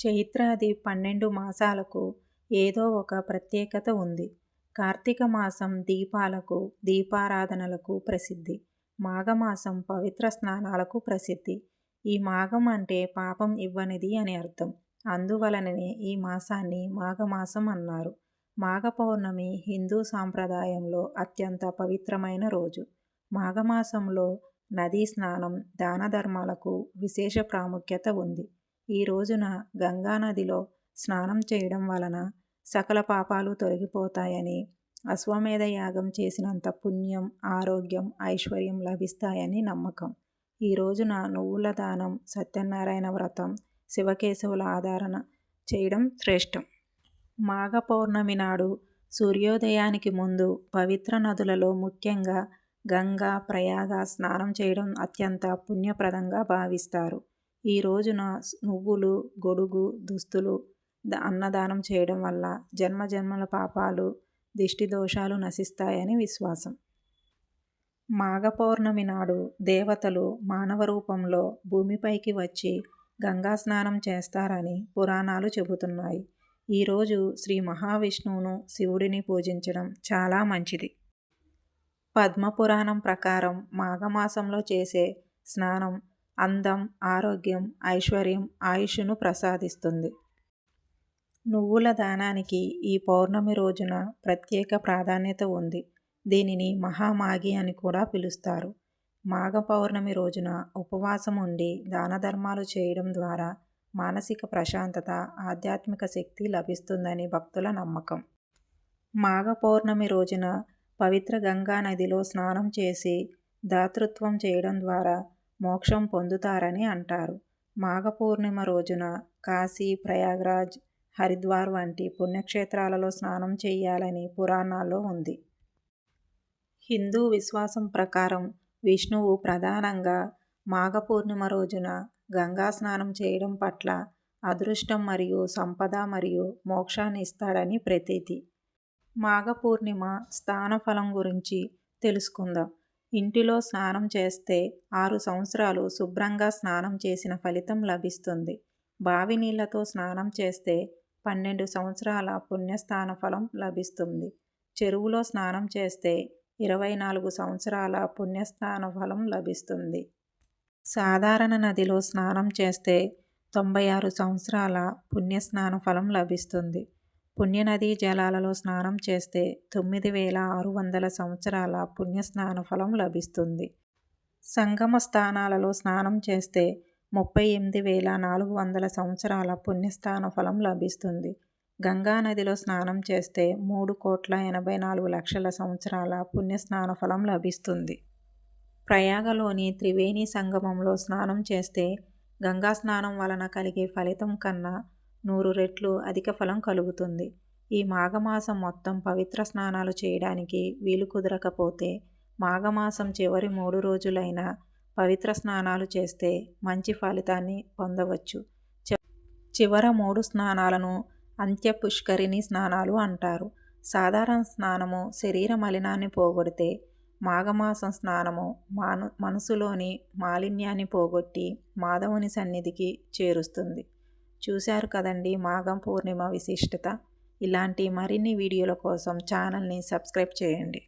చైత్రాది పన్నెండు మాసాలకు ఏదో ఒక ప్రత్యేకత ఉంది. కార్తీక మాసం దీపాలకు, దీపారాధనలకు ప్రసిద్ధి. మాఘమాసం పవిత్ర స్నానాలకు ప్రసిద్ధి. ఈ మాఘం అంటే పాపం ఇవ్వనిది అని అర్థం. అందువలననే ఈ మాసాన్ని మాఘమాసం అన్నారు. మాఘ పౌర్ణమి హిందూ సాంప్రదాయంలో అత్యంత పవిత్రమైన రోజు. మాఘమాసంలో నదీ స్నానం, దానధర్మాలకు విశేష ప్రాముఖ్యత ఉంది. ఈ రోజున గంగానదిలో స్నానం చేయడం వలన సకల పాపాలు తొలగిపోతాయని, అశ్వమేధ యాగం చేసినంత పుణ్యం, ఆరోగ్యం, ఐశ్వర్యం లభిస్తాయని నమ్మకం. ఈ రోజున నువ్వుల దానం, సత్యనారాయణ వ్రతం, శివకేశవుల ఆధారణ చేయడం శ్రేష్టం. మాఘ పౌర్ణమి నాడు సూర్యోదయానికి ముందు పవిత్ర నదులలో ముఖ్యంగా గంగా, ప్రయాగ స్నానం చేయడం అత్యంత పుణ్యప్రదంగా భావిస్తారు. ఈ రోజున నువ్వులు, గొడుగు, దుస్తులు అన్నదానం చేయడం వల్ల జన్మజన్మల పాపాలు, దిష్టి దోషాలు నశిస్తాయని విశ్వాసం. మాఘ పౌర్ణమి నాడు దేవతలు మానవ రూపంలో భూమిపైకి వచ్చి గంగా స్నానం చేస్తారని పురాణాలు చెబుతున్నాయి. ఈ రోజు శ్రీ మహావిష్ణువును, శివుడిని పూజించడం చాలా మంచిది. పద్మపురాణం ప్రకారం మాఘమాసంలో చేసే స్నానం అందం, ఆరోగ్యం, ఐశ్వర్యం, ఆయుష్ను ప్రసాదిస్తుంది. నువ్వుల దానానికి ఈ పౌర్ణమి రోజున ప్రత్యేక ప్రాధాన్యత ఉంది. దీనిని మహామాఘి అని కూడా పిలుస్తారు. మాఘ పౌర్ణమి రోజున ఉపవాసం ఉండి దానధర్మాలు చేయడం ద్వారా మానసిక ప్రశాంతత, ఆధ్యాత్మిక శక్తి లభిస్తుందని భక్తుల నమ్మకం. మాఘ పౌర్ణమి రోజున పవిత్ర గంగా నదిలో స్నానం చేసి దాతృత్వం చేయడం ద్వారా మోక్షం పొందుతారని అంటారు. మాఘ పూర్ణిమ రోజున కాశీ, ప్రయాగ్రాజ్, హరిద్వార్ వంటి పుణ్యక్షేత్రాలలో స్నానం చేయాలని పురాణాల్లో ఉంది. హిందూ విశ్వాసం ప్రకారం విష్ణువు ప్రధానంగా మాఘ పూర్ణిమ రోజున గంగా స్నానం చేయడం పట్ల అదృష్టం మరియు సంపద మరియు మోక్షాన్ని ఇస్తాడని ప్రతీతి. మాఘ పూర్ణిమ స్నాన ఫలం గురించి తెలుసుకుందాం. ఇంటిలో స్నానం చేస్తే ఆరు సంవత్సరాలు శుభ్రంగా స్నానం చేసిన ఫలితం లభిస్తుంది. బావి నీళ్ళతో స్నానం చేస్తే పన్నెండు సంవత్సరాల పుణ్యస్థాన ఫలం లభిస్తుంది. చెరువులో స్నానం చేస్తే ఇరవై నాలుగు సంవత్సరాల పుణ్యస్థాన ఫలం లభిస్తుంది. సాధారణ నదిలో స్నానం చేస్తే తొంభై ఆరు సంవత్సరాల పుణ్యస్నాన ఫలం లభిస్తుంది. పుణ్యనదీ జలాలలో స్నానం చేస్తే తొమ్మిది వేల ఆరు వందల సంవత్సరాల పుణ్యస్నాన ఫలం లభిస్తుంది. సంగమ స్థానాలలో స్నానం చేస్తే ముప్పై ఎనిమిది వేల నాలుగు వందల సంవత్సరాల పుణ్యస్థాన ఫలం లభిస్తుంది. గంగానదిలో స్నానం చేస్తే మూడు కోట్ల ఎనభై నాలుగు లక్షల సంవత్సరాల పుణ్యస్నాన ఫలం లభిస్తుంది. ప్రయాగలోని త్రివేణి సంగమంలో స్నానం చేస్తే గంగా స్నానం వలన కలిగే ఫలితం కన్నా నూరు రెట్లు అధిక ఫలం కలుగుతుంది. ఈ మాఘమాసం మొత్తం పవిత్ర స్నానాలు చేయడానికి వీలు కుదరకపోతే మాఘమాసం చివరి మూడు రోజులైన పవిత్ర స్నానాలు చేస్తే మంచి ఫలితాన్ని పొందవచ్చు. చివర మూడు స్నానాలను అంత్య పుష్కరిణి స్నానాలు అంటారు. సాధారణ స్నానము శరీర మలినాన్ని పోగొడితే మాఘమాసం స్నానము మాను మనసులోని మాలిన్యాన్ని పోగొట్టి మాధవుని సన్నిధికి చేరుస్తుంది. చూశారు కదండీ మాఘం పూర్ణిమ విశిష్టత. ఇలాంటి మరిన్ని వీడియోల కోసం ఛానల్ని సబ్స్క్రైబ్ చేయండి.